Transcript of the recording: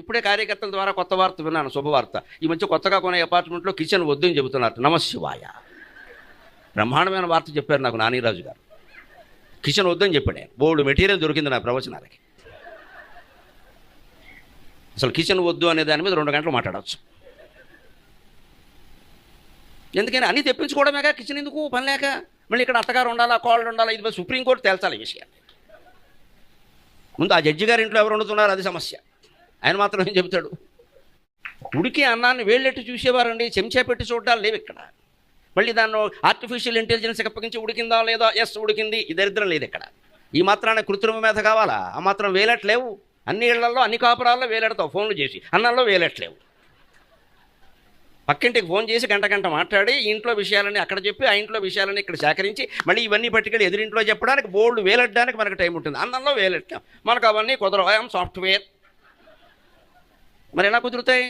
ఇప్పుడే కార్యకర్తల ద్వారా కొత్త వార్త విన్నాను శుభవార్త. ఈ మధ్య కొత్తగా కొనే అపార్ట్మెంట్లో కిచెన్ వద్దు అని చెబుతున్నారు. నమశివాయ బ్రహ్మాండమైన వార్త చెప్పారు నాకు నానీరాజు గారు. కిచెన్ వద్దని చెప్పాడు నేను. బోర్డు మెటీరియల్ దొరికింది నా ప్రవచనాలకి. అసలు కిచెన్ వద్దు అనే దాని మీద రెండు గంటలు మాట్లాడవచ్చు. ఎందుకని అన్నీ తెప్పించుకోవడమేగా? కిచెన్ ఎందుకు? పని లేక? మళ్ళీ ఇక్కడ అత్తగారు ఉండాలా కోళ్ళు ఉండాలా? ఇది సుప్రీంకోర్టు తేల్చాలి ఈ విషయాన్ని. ముందు ఆ జడ్జి గారి ఇంట్లో ఎవరు వండుతున్నారు? అది సమస్య. ఆయన మాత్రం ఏం చెబుతాడు? ఉడికి అన్నాన్ని వేళ్ళెట్టు చూసేవారండి చెంచా పెట్టి చూడాలి లేవు ఇక్కడ. మళ్ళీ దాన్ని ఆర్టిఫిషియల్ ఇంటెలిజెన్స్కి అప్పగించి ఉడికిందా లేదా? ఎస్ ఉడికింది. ఈ దరిద్రం లేదు ఇక్కడ. ఈ మాత్రాన కృత్రిమ మేధ కావాలా? ఆ మాత్రం వేలట్లేవు అన్ని ఇళ్ళలో అన్ని కాపురాల్లో వేలెడతావు. ఫోన్లు చేసి. అన్నంలో వేలట్లేవు పక్కింటికి ఫోన్ చేసి గంట గంట మాట్లాడి ఇంట్లో విషయాలని అక్కడ చెప్పి ఆ ఇంట్లో విషయాలని ఇక్కడ సేకరించి మళ్ళీ ఇవన్నీ పట్టుకెళ్ళి ఎదురింట్లో చెప్పడానికి బోర్డు వేలెట్టడానికి మనకు టైం ఉంటుంది. అన్నంలో వేలెట్టాం. మనకు అవన్నీ కుదరవు. I'm software. మరి ఎలా కుదురుతాయి